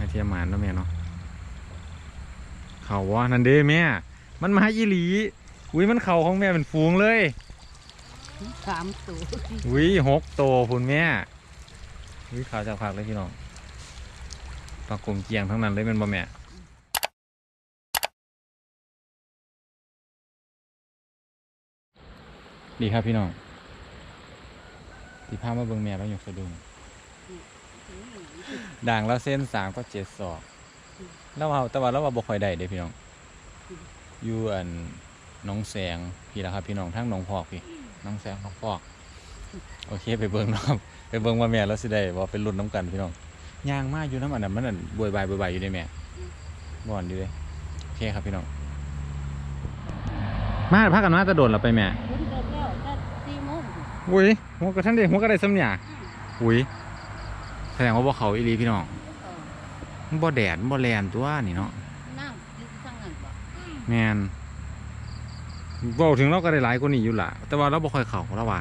ให้เทียมหมานเนาะแม่เนาะเขาวะนั่นเด้แม่ มันมาอีหลี อุ้ยมันเข่าของแม่เป็นฟูงเลยสามตัวอุ้ยหกโตวคุณแม่อุ้ยขาวจากผักเลยพี่น้องปลากลมเกียงทั้งนั้นเลยเป็นบ่แม่ดีครับพี่น้องที่พามาเบิ่งแม่แล้วยกสะดุ้ง ด่างแล้วเส้นสามก็เจ็ดศอกแล้วเอาแต่ว่าเราว่าบ่ค่อยได้เด้พี่น้องอยู่อันหน้องแสงพี่ละครับ พี่น้องทั้งหนองพอกพี่หน้องแสงหน้องพอก โอเคไปเบิ่งเนาะครับไปเบิ่งว่าแม่เราสิได้บ่เป็นรุ่นน้ำกันพี่น้องย่างมากอยู่น้ำอันนั้นมันอันบวยบายบวยบายอยู่ได้แม่บ่อนอยู่เด้โอเคครับพี่น้องมาพักกันมาจะโดนเราไปแม่คุณเดินแล้วถ้าสี่โมงอุ้ยหัวกระทันเด็กหัวกระไดซ้ำเนี่ยอุ้ยแส ดงว่าบ่เขาอีหลีพี่น้องเออมันบ่แดดมันบ่แลนตัวนี่เนาะน้ำอยู่ข้างนั้นบ่แม่นเว้าถึงเราก็ได้หลายกว่านี้อยู่ล่ะ แต่ว่าเราบ่ค่อยเข้าแล้วว่า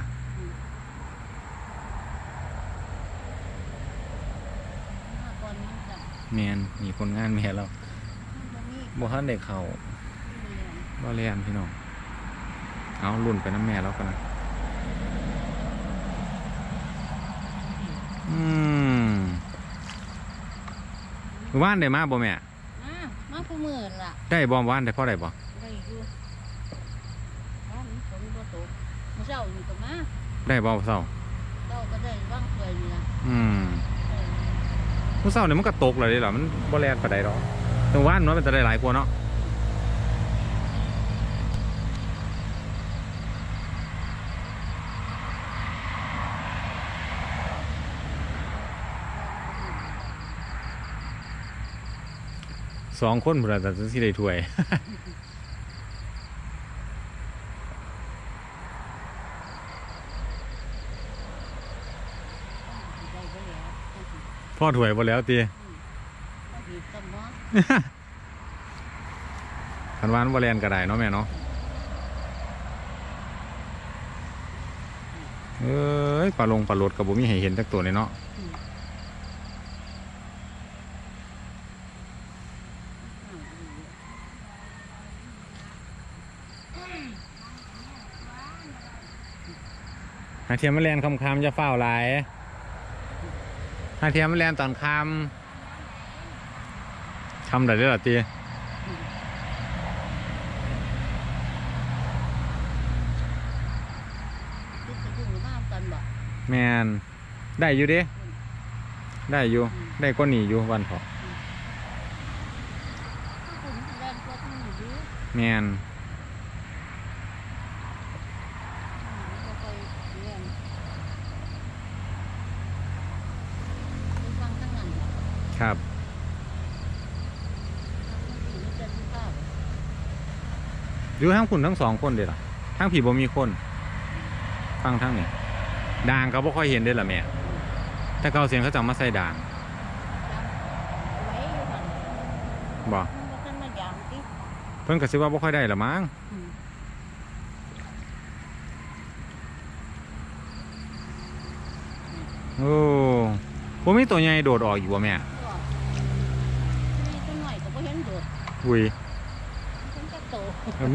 มาก่อนมันจะแม่นมีคนงานแม่เรามันบ่มีบ่ทันได้เข้า เรียนบ่แลนพี่น้อง เอารุ่นไปน้ำแม่แล้วกันนะอืม ว่านได้มาบ่แม่ มามาผู้มือล่ะได้บ่ว่านได้พ่อได้บ่ ได้อยู่บ้านฝนบ่ตกมื้อเช้านี่ก็มาได้บ่เศร้าเจ้าก็ได้วางถ้วยนี่ล่ะอืมเออผู้เศร้าเนี่ยมันก็ตกเลยเด้ล่ะมันบ่แลนปานใดดอกแต่ว่านเนาะมันจะได้หลายกว่าเนาะ สองคนพุ่นล่ะแต่ได้ถ้วยพ่อถ้วยบ่แล้วติต้องสิตำเนาะคันว่านบ่แลนก็ได้เนาะแม่เนาะ เอ้ยปลาลงปลาโลดก็บ่มีให้เห็นจักตัวเลยเนาะ หาเทียมมันแลนคำคำๆจะเฝ้าหลายหาเทียมมันแลนตอนคำคำได้ด้วยเหรอตีคือสิอยู่น้ำกันบ่แมนได้อยู่เด้ได้อยู่ ได้ก็หนีอยู่วันพอคุณแรงกว่าทั้งนี้อยู่แมน บ่ค่อยแรงไปฟังทั้งนั้นบ่ ครับ มันจะสิภาพ อยู่ทั้งคุณทั้งสองคนเด้ล่ะทั้งผีบ่มีคน ฟังทั้งนี่ด่างก็บ่ค่อยเห็นเด้ล่ะแม่แต่เก่าเสียงเขาจะเอามาใส่ด่างไว้อยู่หั่นบ่มันบ่ทันมาอย่างติเพิ่นก็สิว่าบ่ค่อยได้ละมั้งอืมโอ้บ่มีตัวใหญ่โดดออกอยู่บ่แม่ก็นี่ตัวหน่อย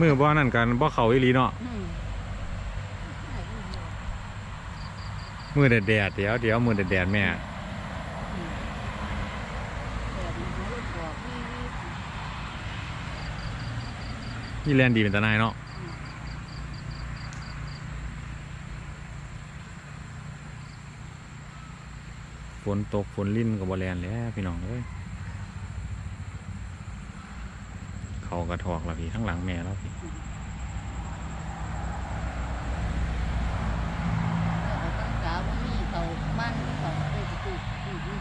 มือบ่นั่นกันบ่เข้าอีหลีเนาะอืมมือแดดๆเดี๋ยวเดี๋ยวมือแดดๆแม่แบบนี้หาลูกบอกนี่นี่นี่แลนดีเป็นตาหนายเนาะฝนตกฝนลิ่นกับบแลนแหล้วพี่น้องเอ้ย เขากระถอกแล้วพี่ทั้งหลังแม่แล้วพี่แต่ตั้งกาว่ามีเขาบ้านเขาเอ้ยปลูกปลูกนี่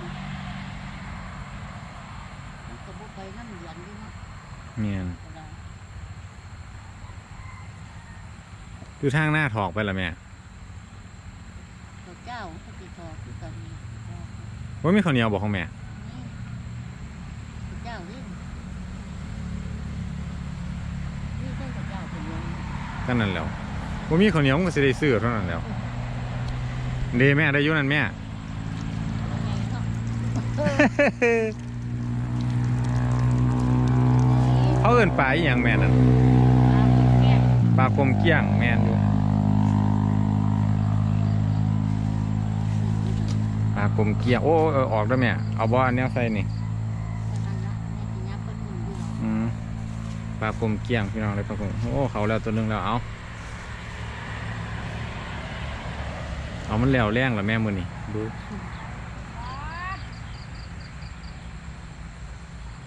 มันก็บ่ไปน้ำเดือนอยู่เนาะเมียนก็ได้ดูทางหน้าถอกไปละแม่พระเจ้าพระติทอคือกันนี่ว่ามีข้าวเหนียวบอกของแม่ ก็นั่นแล้วว่ามีข้าวเหนียวก็สิได้ซื้อเท่านั้นแล้วเดแม่ได้ยุนั่นแม่เขาเอินปลาอย่างแม่นั่นปลาคมเกี้ยงแม่นดูปลาคมเกี้ยงโอ้ออกแล้วแม่เอาบ่อันนี้ใส่นี่ ลากลมเกี้ยงพี่น้องเลยปลากลมโอ้เขาแล้วตัวนึงแล้วเอาเอามันแล้วแรงแล้วแม่มือนี่ดู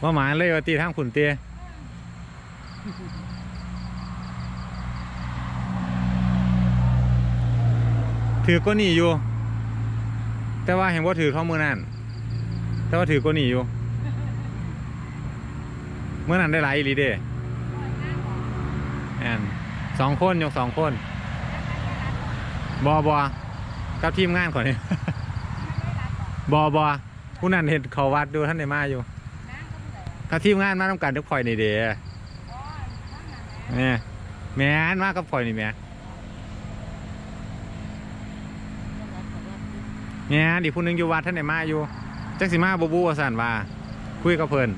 ว่าหมาเลยว่าตีทางขุนเตี้ยถือก็หนีอยู่ แต่ว่าเห็นว่าถือเข้ามือนั่นแต่ว่าถือก็หนีอยู่เมื่อนั้นได้หลายอีลีเด้ สองคนยกสองคนบอบอกับทีมงานก่อนนี่บอบอผู้นั้นเห็นเขาวัดดูท่านในมาอยู่กับทีมงานมาต้องการทุกคอยนี่เด้เนี่ยแม่นมากับคอยนี่แม่แม่นอีกผู้นึงอยู่วัดท่านในมาอยู่จังสิมาบูบูว่าสันว่า คุยกับเพิ่น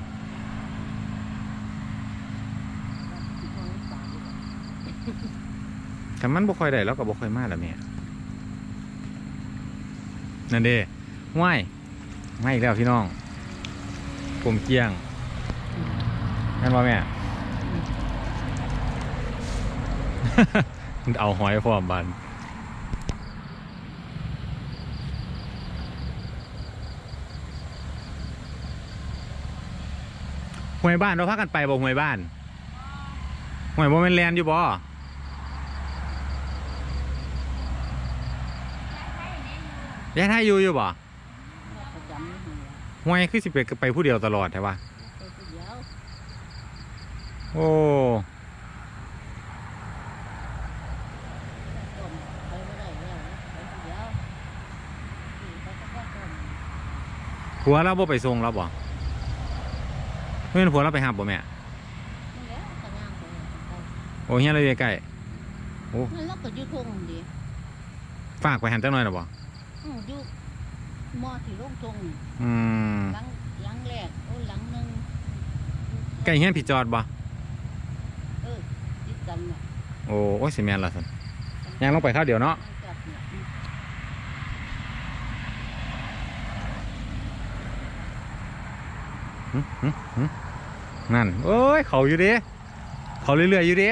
แต่มันบ่ค่อยได้แล้วก็บ่ค่อยมาแล้วแม่นั่นเด้ว่ายไมาอีกแล้วพี่น้องผมเกียงนั่นว่าแม่ เอาหอยพร้อมบันหวยบ้านเราพักกันไปบ่หวยบ้านหวยบ่แม่นแลนอยู่บ่ ยายไทยอยู่อยู่บ่ประจำนี่ห่วยคือสิไปไปผู้เดียวตลอดใช่ปะไปผู้เดียวโอ้ต้มไปไม่ได้แล้วไปผู้เดียวขี่ไปก็ว่าต้มผัวเราบ่ไปส่งเราบ่เพื่อนผัวเราไปหาบ่แม่นี่แหล้วกระย่างไปไปโอ้เฮียเราอยู่ใกล้นั่นเราก็อยู่ทงดีฝากไปหันจังหน่อยนะบ่อือ อยู่มอที่ลงทงอืมหลังหลังแรกโอ้หลังหนึงใกล้เฮียนพี่จอดบ่เออติดกันน่ะโอ้โอ้ยสิแม่นละสันยังลงไปข้าวเดียวเนาะมันจับเนี่ยอืมหึหึหึนั่นโอ้ยเขาอยู่เด้เขาเรื่อยๆอยู่เด้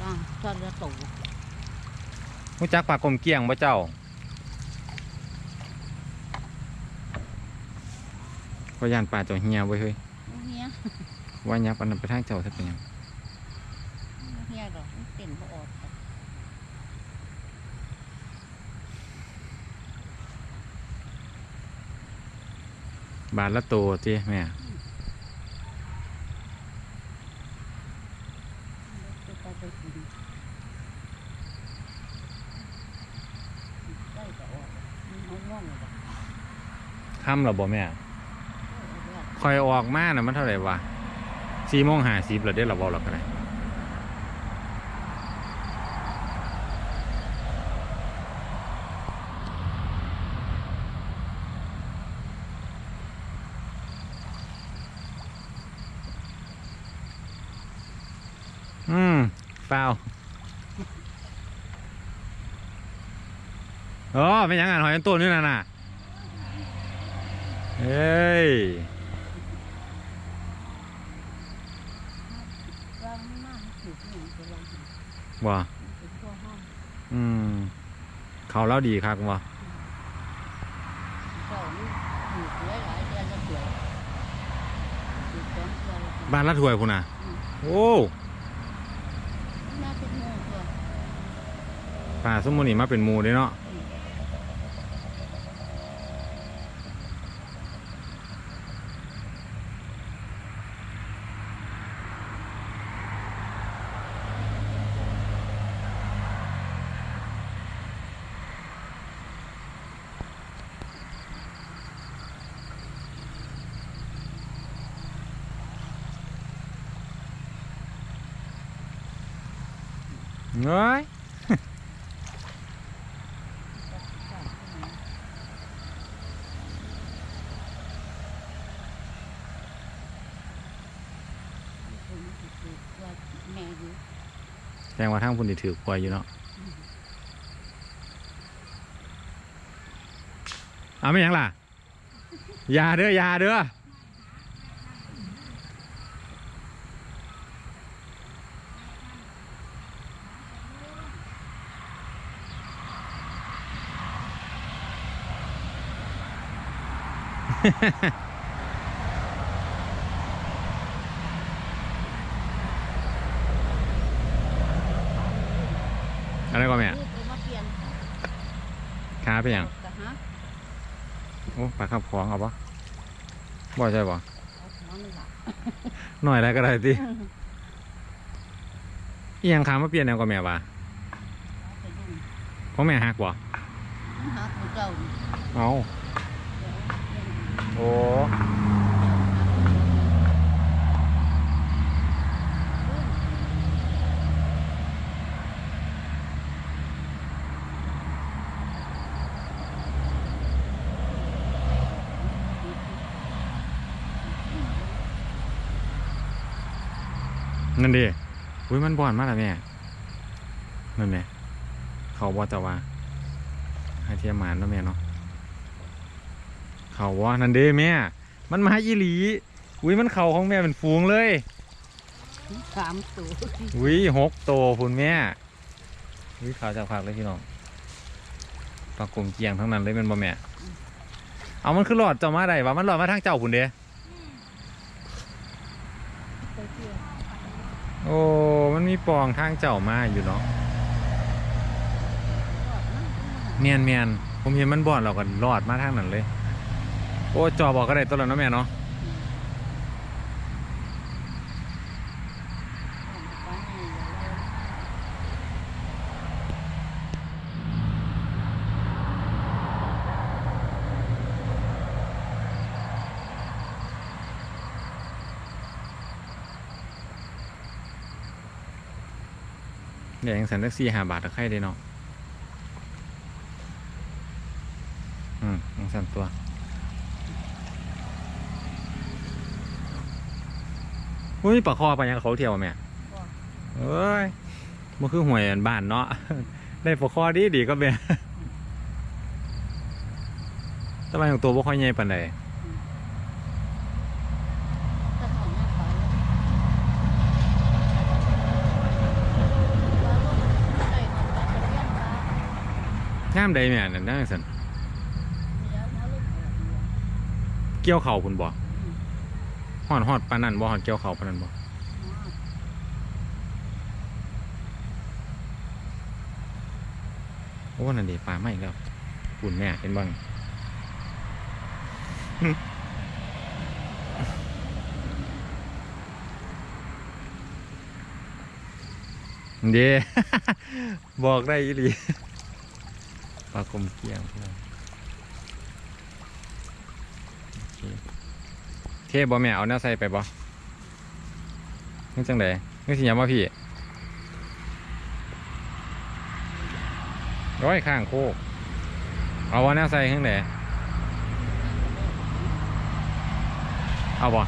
ว่างตอนละตู่ รู้จักปากกลมเกี้ยงบ่เจ้าก็ย่านป่าเจ้าเฮียไว้ยเฮ้ยเฮียว่ายับอันนั้นไปทางเจ้าซะเป็นหยังเฮียดอกมันเต็มบ่ออกครับบาทละโตจีแม่ จะไปไปกินได้ก็ออกมันเอาง่วงเลยบ่ ค่ำหรอบ่แม่คอยออกมาน่ะมันเท่าไหร่วะสี่โมงหาสิบเหรอเด้เราบอกหรอกอะไรอืมเปล่าเออเป็นยังไงหอยต้นนี่น่ะน่ะ เฮ้ยวางมันมากมันถูกเนี่ยจะวางหันว่ามันเป็นตัวห้องอืม เขาเล่าดีครับว่าเจ้านี่ถูกหลายหลายๆเดือนละเถื่อถูกสองเถื่อละบ้านละถวยคุณน่ะ โอ้น่าเป็นโง่ตัวป่าสมุนี่มาเป็นหมูเลยเนาะเฮ้ย ว่าแม่อยู่ แสดงว่าทางพุ่นสิถือควยอยู่เนาะเอาไม่ยังล่ะอยาเด้ออยาเด้ออะไรก็แม่ นี่ไปมาเปลี่ยน ค้า ไปหยังกะฮะโอ้ปลาขับของเอาปะบ่ใช่ปะเอาของนี่ล่ะหน่อยอะไรก็ได้ติอีหยังค้ามาเปลี่ยนแนวก็แม่ปะเอาไปดูเพราะแม่หักบ่มันหาของเก่านี่เอาเดี๋ยวโอ้ นั่นดิอุ้ยมันบ่อนมากเลยแม่นั่นแม่เขาบ่แต่ว่าให้เทียมหมานแล้วแม่เนาะเขาว่านั่นเด้แม่ มันมาอีหลี อุ้ยมันเข่าของแม่เป็นฟูงเลยสามตัวอุ้ยหกโตพุ่นแม่อุ้ยขาวจากผักเลยพี่น้องปลากลมเกียงทั้งนั้นเลยแมันบ่แม่ เอามันคือหลอดเจ้ามาได้วะมันหลอดมาทางเจ้าพุ่นเด้ ไปเที่ยว โอ้ มันมีปองทางเจ้ามาอยู่เนาะรอดมันเมียนเมียนผมเห็นมันบอดเราก็รอดมาทางนั้นเลย โอ้จอบอกก็ได้ตัวแล้วเนาะแม่เนาะ ไปให้เรา เดี๋ยวยังสันสักสี่ห้าบาทตะไคร่ได้เนาะอืมยังสันตัวอุ้ยปลาคอไปยังเขาเที่ยวอะแม่เอ้ยมันคือหวยอันบ้านเนาะ ได้ปลาคอดีดีก็เบนแต่ว่าของตัวบ่ค่อยใหญ่ปานใด ถ้าของแม่ขายแล้วได้ของปลาตะเพียนปลางามใดแม่นั่นนั่นสันเกี่ยวเข่าพุ่นบ่อืมฮอดฮอดปานนั้นบ่ฮอดเกี่ยวเข่าปานนั้นบ่อ๋อโอ้นั่นดิปลาไม่แล้วปุ่นแม่เห็นบ้างเด้บอกได้อีหลี ปลาคมเกียงพี่น้องเทบ่แม่เอาแนวใส่ไปบ่นี่จังไดนี่สิยามว่าพี่ร้อยข้างโคก เอาว่าแนวใส่ข้างไหนเอาบ่ก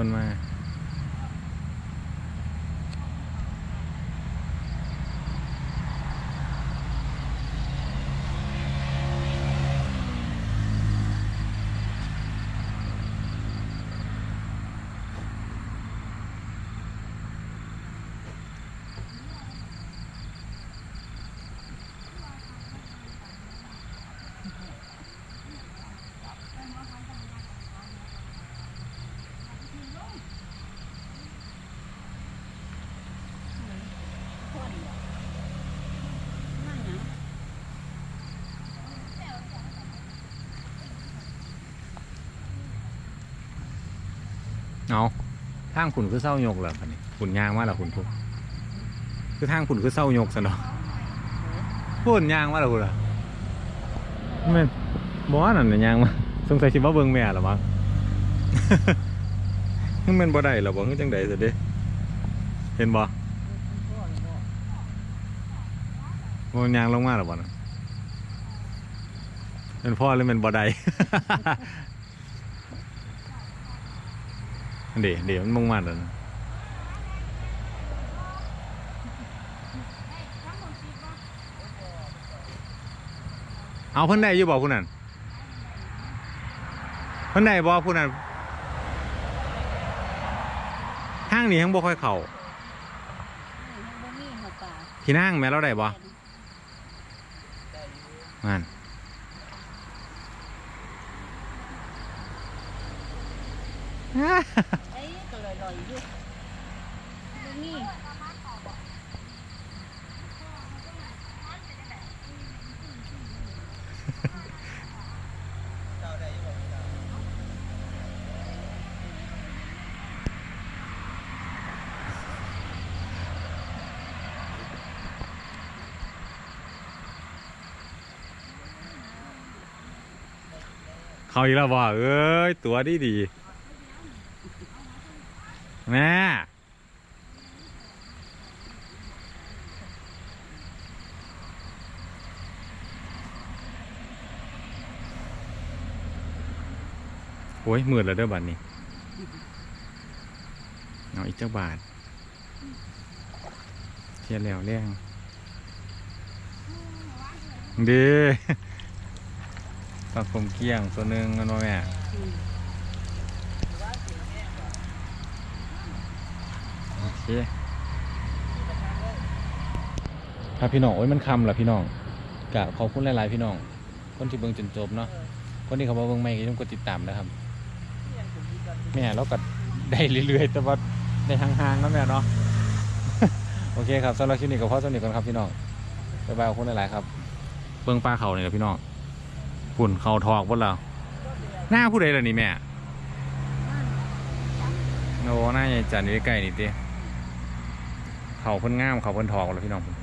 คนมา คนเหรอนั่นหยัง เอาทางขุนคือเศร้ายกเหรอคันนี้ขุนยางมาเหรอขุนทุกคือทางขุนคือเศร้ายกซะเนาะเออพูนยางมาเหรอคุณล่ะแม่นบ่ว่านั่นน่ะยังมาสงสัยสิมาเบิ่งแม่ละมั้งมันแม่นบ่ได้หรอบ่คือจังได๋ซะเด้เห็นบ่พ่อเลยบ่มันยางลงมาหรอบ่นะเป็นพ่อหรือเป็นบ่ได้ เดี๋ยวเดี๋ยวมันมุ่งมาแล้วเอาเพิ่นได้อยู่บ่ผู้นั้นเพิ่นได้บ่ผู้นั้นห้างนี้ยังบ่ค่อยเข้ายังบ่มีหัวปลาพี่นางแม่เราได้บ่งาน เอ้ยก็ลอยๆอยู่บ่มี เขาอีกแล้วบ่เอ้ย ตัวดีดีแม่โอ้ยมืดแล้วเด้อบัดนี้เอาอีกเจ้าบาทเทียนแล้วเรียงดี ปลาคมเกี้ยงตัวหนึ่งกันว่าแม่โอเคครับพี่น้องโอ้ยมันคำเหรอพี่น้องกะขอบคุณหลายๆพี่น้อง คนที่เบิ่งจนจบเนาะคนที่เขามาเบิ่งไม่ก็ต้องกดติดตามนะครับแม่เราก็ได้เรื่อยๆ แต่ว่าในห่างๆเนาะแม่เนาะโอเคครับสำหรับคลิปนี้ก็พอสนิทกันครับพี่น้องบ๊ายบายขอบคุณหลายๆครับเบิ่งปลาเขาเนี่ยครับพี่น้อง ปุ่นเขาทอกบนเราหน้าผู้ใดล่ะนี่แม่โอ้หน้าใหญ่จันอยู่ใกล้ๆนี่ติเขาเพิ่นงามเขาเพิ่นทอกแล้วพี่น้องพุ่น